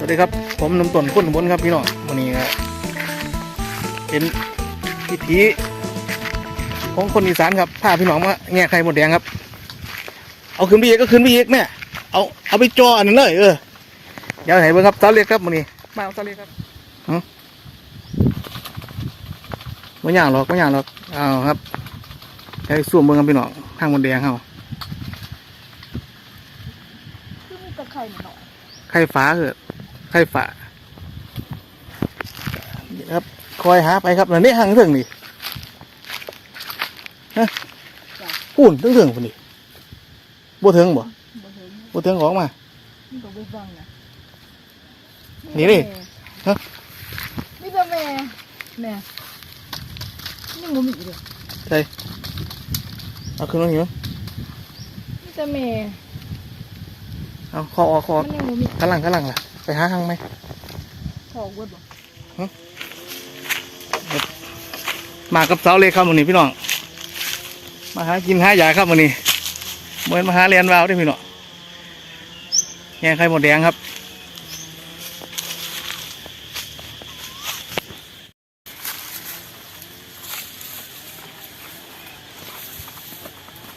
สดีครับ ผมหนุ่มต้นพ้นอุบนครับพี่น้องวันนี้ก็เป็นพิธีของคนอีสานครับพาพี่น้องมาแง่ไข่หมดแดงครับ เอาขึ้นไปอีกก็ขึ้นไปอีกแม่เอาเอาไปจ่ออันนั้นเลยเออเดี๋ยวไหนเบิ่งครับเสาเล็กครับวันนี้มาเอาเสาเล็กครับไม่ย่างหรอกไม่ย่างหรอกเอาครับใช้ส่วมเบิ่งครับพี่น้องทางหมดแดงเขา คือมีตะไคร่หน่อย ไข่ฟ้าเหอะไข่ฟ้านี่ครับ คอยหาไปครับแล้วนี่หางถึงนี่ฮะปุ่นถึงถึงปุ่นนี่บ่ถึงบ่บ่เห็นบ่ถึงของมามันก็ไปฟังนะนี่ดิฮะนี่แต่แม่แม่นี่มันมีอีกเลยเอาขึ้นมาหิวนี่แต่แม่ เอาคอออกคออมัอกนยังบ่มีกำลังกำลังล่ะ ไปหาหางไหม ขอกเวิร์ดบ่มากับเสาเลยครับวันนี้พี่น้อง มาหากินหายาครับวันนี้เหมือนมาหาเรียนวาวเด้วยพี่น้องแกงไข่หมดแดงครับ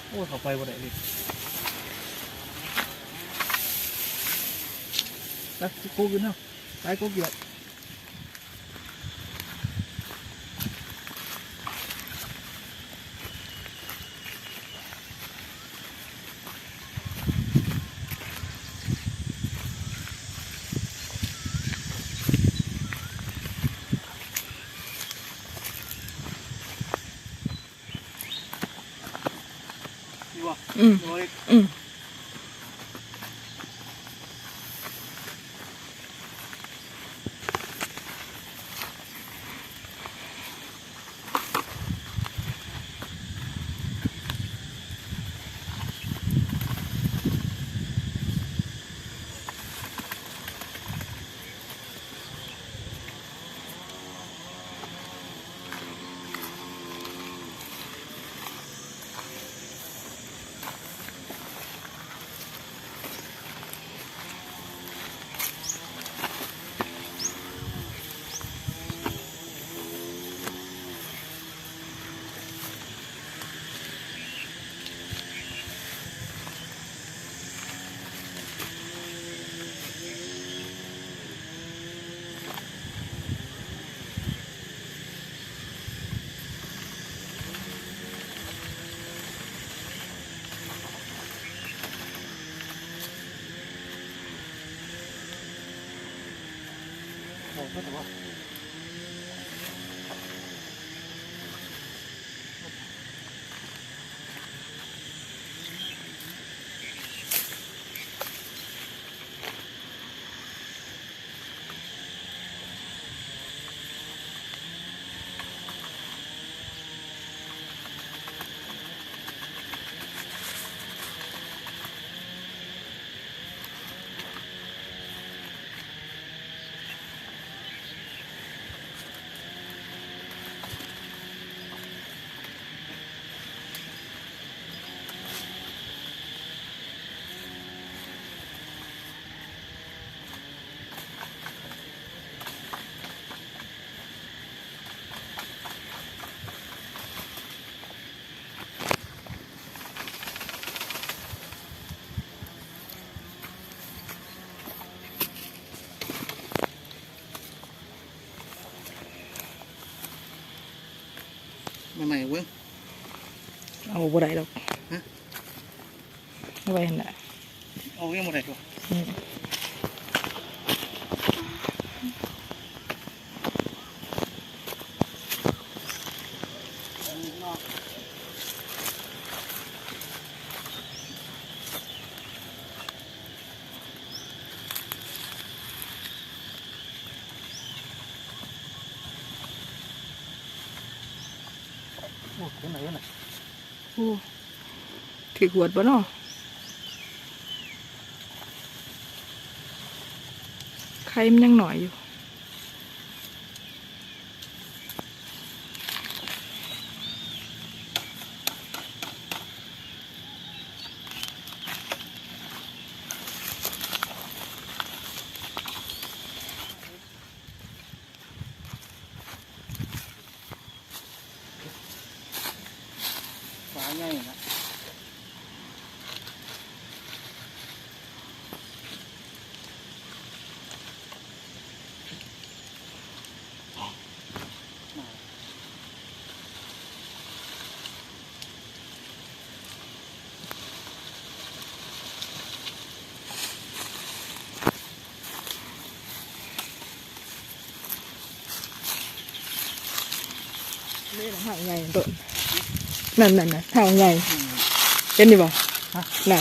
โอ้ยเขาไปบ่ได้เลย ไปกูกินเนาะไปกูเกี่ยวดีว ใหม่ๆเว้ยเอาบ่ได้หรอกฮะไม่ไหวเห็นละเอายังหมดเลยตัว อืมโอ้คนไหนวะน่ะโอ้ถือขวดบ่เนาะไข่มันยังหน่อยอยู่ ห่างใหญ่ต้นนั่นนั่นน่ะห่างใหญ่เห็นดิบ่น่ะ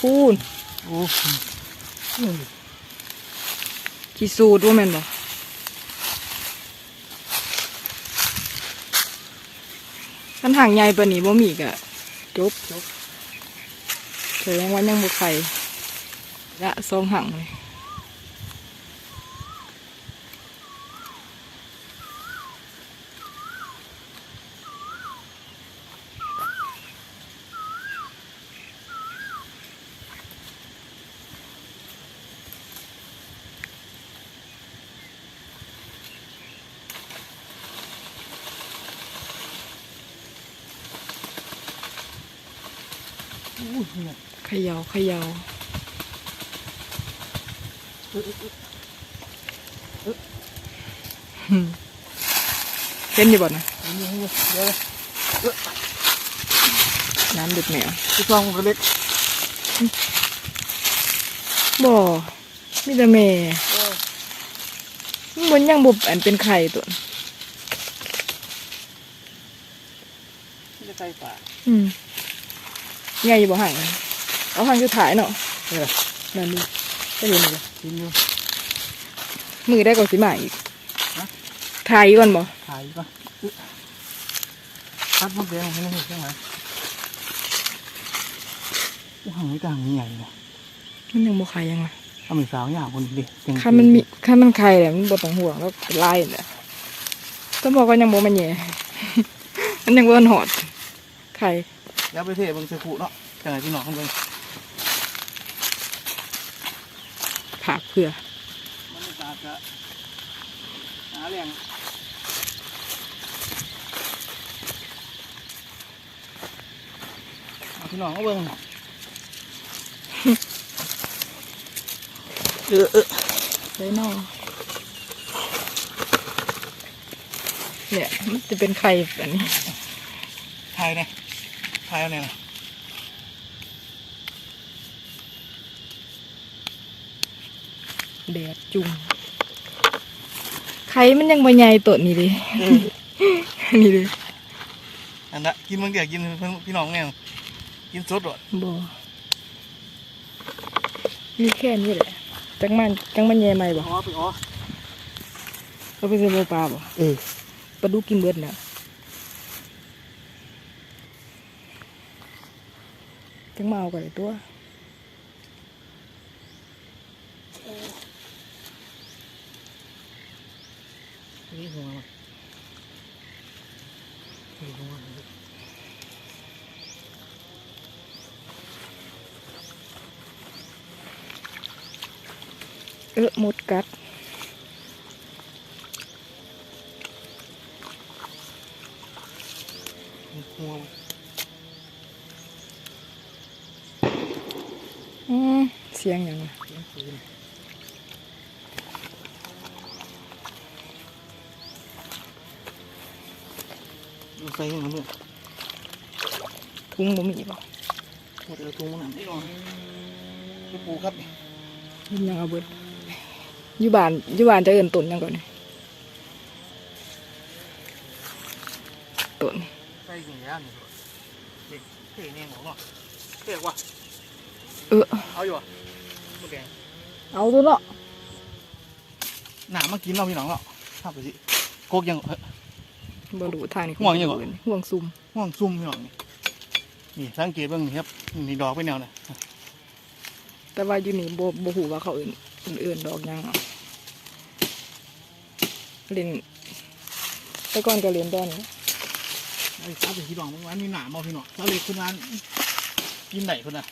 พูนโอ้ขี้สูดว่าแม่นบ่คันห่างใหญ่ปานนี้บ่มีก็จบจบแสดงว่ายังบ่ไข่ละสองห่างเลย เขยาเขยาหึเห็นอยู่บ่นะเดี๋ยวน้ำดึกแมวที่ซองมันเล็กบ่มีแต่แม่มันยังบบอันเป็นไข่ตัวไม่ได้ใส่ปากอืม ใหญ่อยู่บ่ห่างเอาห่างอยู่ถ่ายเนาะเออนั่นดิก็เห็นเลยกินอยู่มือได้ก่อนสิมาอีกฮะถ่ายก่อนบ่ขายปะตัดมดแดงให้นี่ใช่ไหมโอ้หังไม่ต่างนี่ใหญ่เลยมันยังบ่ไข่ยังไงทำเป็นสาวหยาบคนดิเต็คันมันมีคันมันไข่แหละมันบ่ต้องห่วงแล้วเป็นลายแหละต้องบอกว่ายังบ่มันแย่มันยังบ่ทันหอดไข่ อย่าไปเทเบิ่งเสกุเนาะจังไงพี่น้องข้างบนผักเผื่อบรรยากาศจะหาแรงเอาพี่น้องมาเบิ่งเออเออได้นอเนี่ยมันจะเป็นไข่แบบนี้ทายเนี่ย ทายเอาเนี่ยนะแดดจุ่มไข่มันยังบ่ใหญ่ตัวนี้ดินี่ดิอันนั้นกินมึงเดี๋ยวกินเพิ่นพี่น้องไงกินสดหรอบ่มีแค่นี้แหละจังมันจังมันแย่ใหม่บ่อ๋อไปอ๋อเอาไปใส่บ่ปลาบ่เออปลาดุกกินเบิดแล้ วจังมาเอาไปตัวนี่หัวมันนี่หัวมันเออหมดกัด หัวมัน อืมเสียงอย่างน่ะเสียงปืนดูใส่ให้มันด้วยทุ่งบ่มีบ่หมดเลยทุ่งมันนี่ก่อนพี่ปูครับนี่ยินยังเอาเบิดอยู่บ้านอยู่บ้านจะเอิ้นต้นหยังก่อนนี่ต้นใส่กิ่งย่านนี่เด็กเท่เนี่ยหมอเนาะเท่กว่าเออเอาอยู่อะห มดแดงเอาตัวเนาะหนามากินเราพี่น้องเนาะภาพไปสิโกกยังเอ้ย บ่รู้ทางนี้ห่วงอยู่เหรอ ห่วงซุ่มห้องซุ่มพี่น้องนี่นี่สังเกตเบ้างนี่ครับนี่ดอกไปแนวน่ะแต่ว่าอยู่นี่บ่บ่ฮู้ว่าเขาเอิ้นเอื่นๆดอกหยังเอาเล่นแต่ก่อนก็เล่นตอนนี้ไอ้ซับเป็นพี่น้องเมื่อวานมีหนามเอาพี่น้องซับเล็กขึ้นมากินไหนคนน่ะ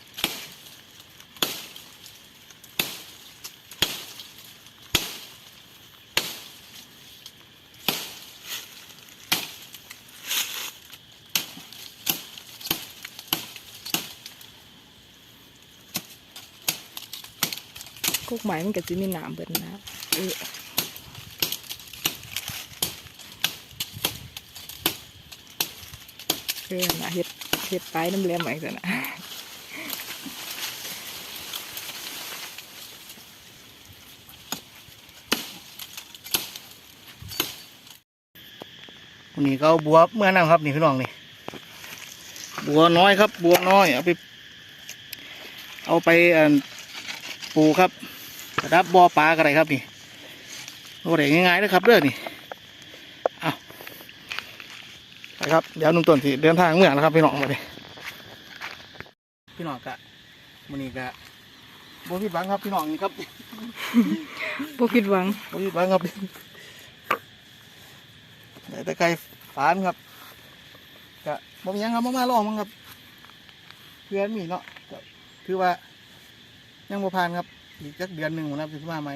กกไม้มันก็สิมีน้ำเบิดนะเออเออน่ะเฮ็ดเฮ็ดปลายน้ำแหลมไว้ซั่นน่ะวันนี้ก็เอาบัวเมื่อนั่งครับนี่พี่น้องนี่บัวน้อยครับ บัวน้อยเอาไป เอาไปอันปลูกครับกระ ดับบ่อปลาก็ได้ครับนี่โอ้ได้ง่ายๆนะครับเด้อนี่เอาไปครับเดี๋ยวหนุ่มต้นสิเดินทางเมื่อนะครับพี่น้องมาเลยพี่น้องกะมันนี้กะบัวพี่บังครับพี่น้องนี่ครับบ่ผิดหวังบัวพี่บังครับได้แต่ไก่ฝานครับกะบ่มีหยังครับมามาลองมั้งครับเพื่อนมีเนาะก็คือว่ายังบ่ผ่านครับ อีกสักเดือนหนึ่งผมนับจะมาใหม่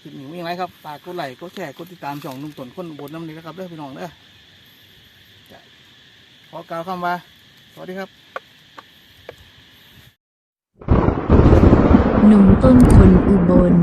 คลิปนี้มีไรครับฝากกดไลค์กดแชร์กดติดตามช่องนุ่มต้นคนบนน้ำนี้นะครับเด้อพี่น้องเด้อขอกล่าวคำว่า สวัสดีครับ หนุ่มต้นคนอุบล